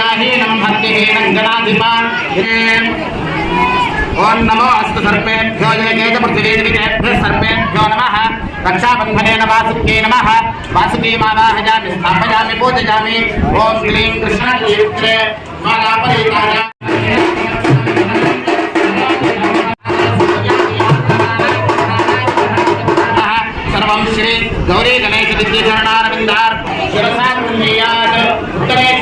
सूर्याहे नम भक्तिहे रङ्गनाधिपा ओम नमो अस्त सर्पेभ्यो जयकेत पृथिवीदेभ्यः सर्पेभ्यो नमः। रक्षाबन्धनेन वासुके नमः। वासुकीमावाहयामि स्थापयामि पूजयामि। ॐ श्रीं कृष्णक्षेत्रे मालापरिताया सर्वं श्री गौरी गणेश विद्यचरणारविन्दार् शिरसा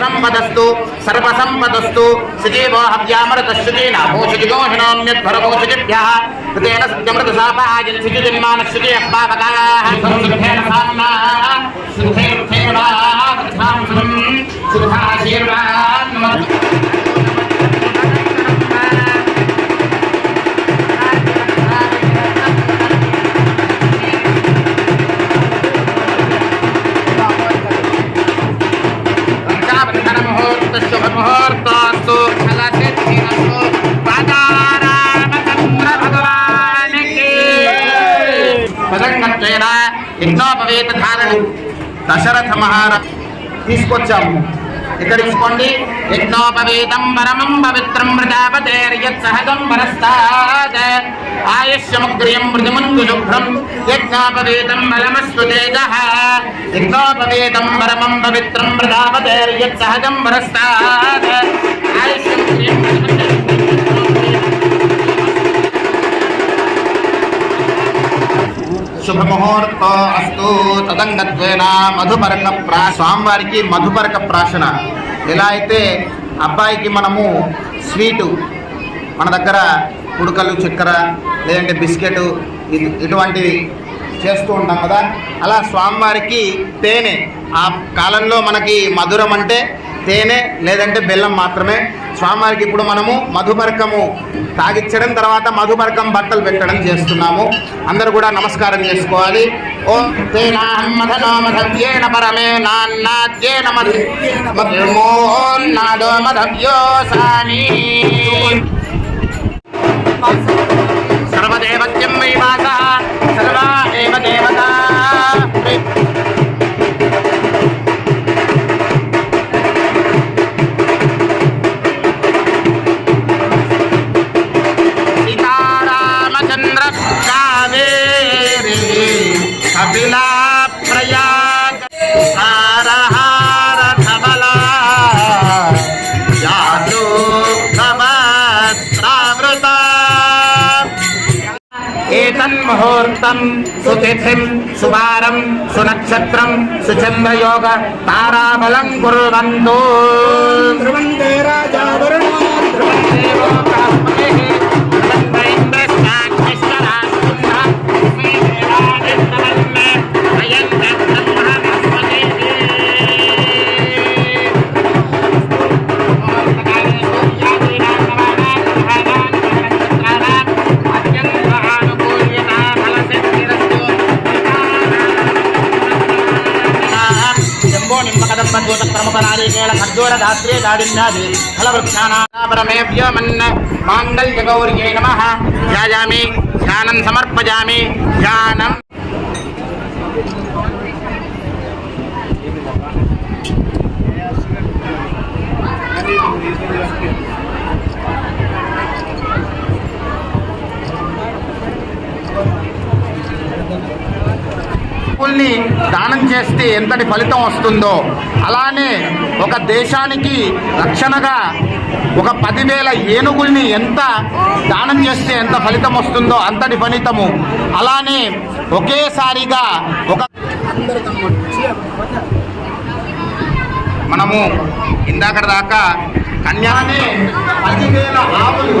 सर्वसंपदस्तु सर्वसंपदस्तु सजीवो हव्यामृतश्रुतेन। भूषिगोहिणोऽन्यद्भरभूषिभ्यः कृतेन सत्यमृतसापाजिन्सिजिन्मानश्रुते अप्पापकाः सुखेन साम्ना सुखेर्थेन सुखाशीर्वान् యజ్ఞోపవేత ధారణి దశరథ మహారథ తీసుకొచ్చాము. ఇక్కడ తీసుకోండి యజ్ఞోపవేతం పరమం పవిత్రం ప్రజాపతేర్యత్ సహజం పరస్తాద్ ఆయుష్యముగ్రియం మృదుముందు శుభ్రం యజ్ఞోపవేతం బలమస్సు తేజ. యజ్ఞోపవేతం పరమం పవిత్రం ప్రజాపతేర్యత్ సహజం పరస్తాద్ ఆయుష్యముగ్రియం మృదుముందు శుభముహూర్త అస్తు తదంగత్వేన మధుపరక ప్రా స్వామివారికి మధుపరక ప్రాశన ఎలా అయితే అబ్బాయికి మనము స్వీటు మన దగ్గర ఉడకలు చక్కెర లేదంటే బిస్కెట్ ఇటువంటివి చేస్తూ ఉంటాం కదా అలా స్వామివారికి తేనె. ఆ కాలంలో మనకి మధురం అంటే తేనె లేదంటే బెల్లం మాత్రమే. స్వామివారికి ఇప్పుడు మనము మధుపరకము తాగిచ్చడం తర్వాత మధుపరకం బట్టలు పెట్టడం చేస్తున్నాము. అందరూ కూడా నమస్కారం చేసుకోవాలి. ఓం తేనాహం మధనో మధవ్యేన పరమే నాన్నాద్యేన మధు మధుమోన్నాదో మధవ్యోసాని ముహూర్తం సుతిథిం సువారం సునక్షత్రం సుచంద్రయోగ తారాబలం కుర్వంతు ధ్రువంతే రాజా వరుణో దేవో బృహస్పతిః నారీకేళ ఖర్జూర దాత్రే దాడిన్యాది ఫలవృక్షాణాపరమేభ్యో మన్న మాంగళ్య గౌర్యే నమ యాజామి ధ్యానం సమర్పయామి ధ్యానం డబ్బుల్ని దానం చేస్తే ఎంతటి ఫలితం వస్తుందో. అలానే ఒక దేశానికి రక్షణగా ఒక పదివేల ఏనుగుల్ని ఎంత దానం చేస్తే ఎంత ఫలితం వస్తుందో అంతటి ఫలితము. అలానే ఒకేసారిగా ఒక మనము ఇందాక దాకా కన్యానే పదివేల ఆవులు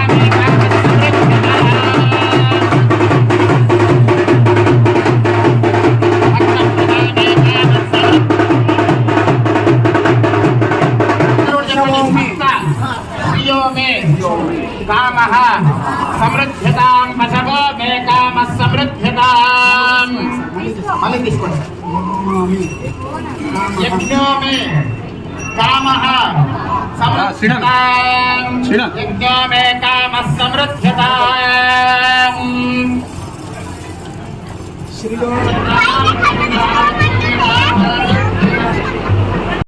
సమృద్ధ్యతాం పశవో మే కామః సమృద్ధ్యతాం మళ్ళీ తీసుకోండి యజ్ఞో మే కామః సమృద్ధ్యతాం యజ్ఞో మే కామః శ్రీరామ.